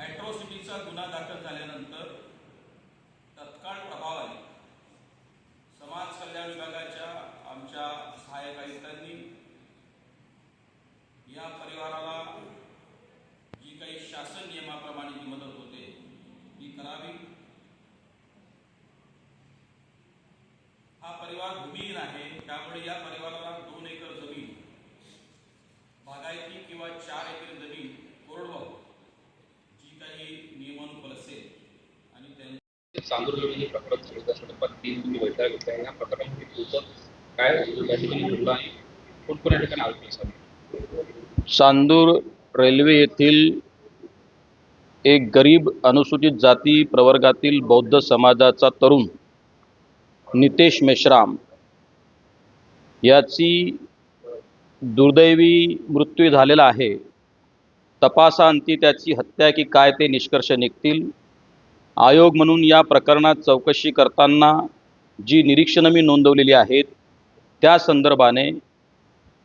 ॲट्रॉसिटीचा गुन्हा दाखल झाल्यानंतर तत्काळ प्रभावाने समाज कल्याण विभागाच्या आमच्या सहाय्यक आयुक्तांनी या परिवाराला जी काही शासन नियमाप्रमाणे जी मदत होते ती करावी. हा परिवार भूमिहीन आहे त्यामुळे या परिवाराला दोन एकर जमीन बागायती किंवा चार एकर जमीन कोरडवाहू जी काही नियमानुसार असेल आणि त्यांनी हे प्रकरण सुरू संदर्भात तीन तुम्ही बैठका घेतल्या या प्रकरणामध्ये तुमचं काय त्या ठिकाणी घडलं आहे? कोणकोणत्या ठिकाणी आरोपी असावे चांदूर रेल्वे येथील एक गरीब अनुसूचित जाती प्रवर्गातील बौद्ध समाजाचा तरुण नितेश मेश्राम याची दुर्दैवी मृत्यू झालेला आहे. तपासाअंती त्याची हत्या की काय ते निष्कर्ष निघतील. आयोग म्हणून या प्रकरणात चौकशी करताना जी निरीक्षणं मी नोंदवलेली आहेत त्या संदर्भाने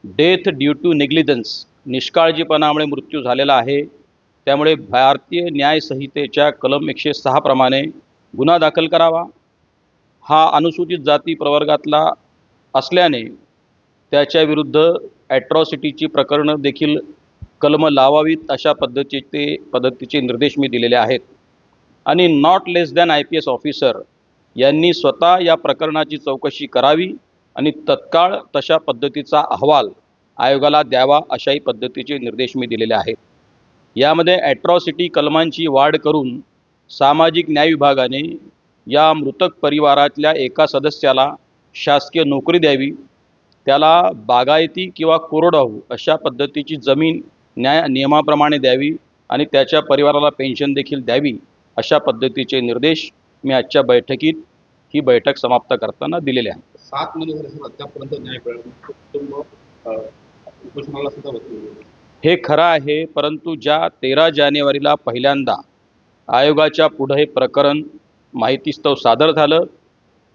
डेथ ड्यू टू नेग्लिजन्स निष्काळजीपणामुळे मृत्यू झालेला आहे. त्यामुळे भारतीय न्यायसंहितेच्या कलम एकशे सहाप्रमाणे गुन्हा दाखल करावा. हा अनुसूचित जाती प्रवर्गातला असल्याने त्याच्याविरुद्ध ॲट्रॉसिटीची प्रकरणं देखील कलम लावावीत अशा पद्धतीचे पद्धतीचे निर्देश मी दिलेले आहेत. आणि not less than I P S officer यांनी स्वतः या प्रकरणाची चौकशी करावी आणि तत्काळ तशा पद्धतीचा अहवाल आयोगाला द्यावा अशाही पद्धतीचे निर्देश मी दिलेले आहेत. यामध्ये ॲट्रॉसिटी कलमांची वाढ करून सामाजिक न्याय विभागाने या मृतक परिवारातल्या एका सदस्याला शासकीय नोकरी द्यावी त्याला बागायती किंवा कोरडवाहू अशा पद्धतीची जमीन न्याय नियमाप्रमाणे द्यावी आणि त्याच्या परिवाराला पेन्शन देखील द्यावी अशा पद्धतीचे निर्देश मी आजच्या बैठकीत ही बैठक समाप्त करताना दिलेले आहेत. सात आहे. हे खरं आहे परंतु ज्या तेरा जानेवारीला पहिल्यांदा आयोगाच्या पुढं हे प्रकरण माहितीस्तव सादर झालं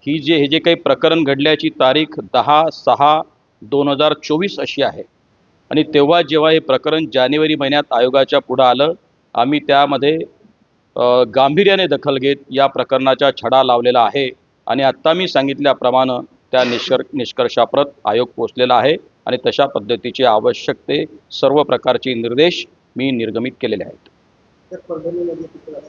ही जे हे जे काही प्रकरण घडल्याची तारीख दहा सहा दोन हजार चोवीस अशी आहे. आणि तेव्हा जेव्हा हे प्रकरण जानेवारी महिन्यात आयोगाच्या पुढं आलं आम्ही त्यामध्ये गांभीर्याने दखल घेत या प्रकरणाचा छडा लावलेला आहे. आणि आत्ता मी सांगितल्याप्रमाणे त्या निष्कर निष्कर्षाप्रत आयोग पोचलेला आहे आणि तशा पद्धतीचे आवश्यक ते सर्व प्रकारचे निर्देश मी निर्गमित केलेले आहेत. तर